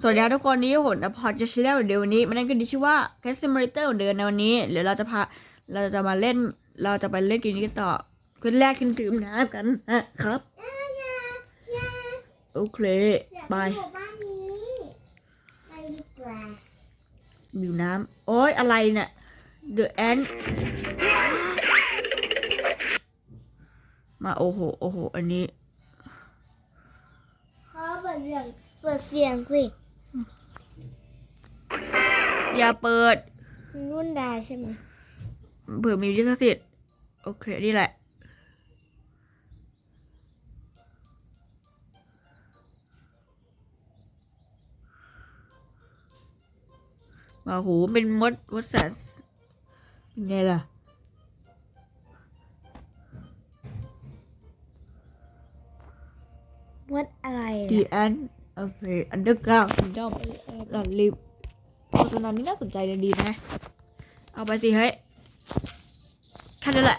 สวัสดีครับทุกคนนี้ผมนพอจะชแนลเดี๋ยววันนี้ มันนั่นก็ดีชื่อว่า c a s i m u l a t o r เดินในวันนี้เดี๋ยวเราจะพาเราจะมาเล่น เราจะไปเล่นกมนี้กันต่อคนแรกขึ้นดื่มน้ำกันนะครับโอเคไปอยู่บ้านนี้ไปดีกว่าดื่มน้ำโอ้ยอะไรเนี่ย The Ant มาโอ้โหโอ้โหอันนี้เพราะเปิดเสียงเปิดเสียงสิ อย่าเปิดมันรุ่นได้ใช่ไหมเผื่อมีลิขสิทธิ์โอเค นี่แหละ มาหูเป็นมดมดแสนเป็นไงล่ะวัดอะไรดีแอนโอเคอันเดอร์กราวด์ดอมหลอดลิฟโฆ ษณานี้น่าสนใจดีนะ เอาไปสิเฮ้ยแค่นั้นแหละ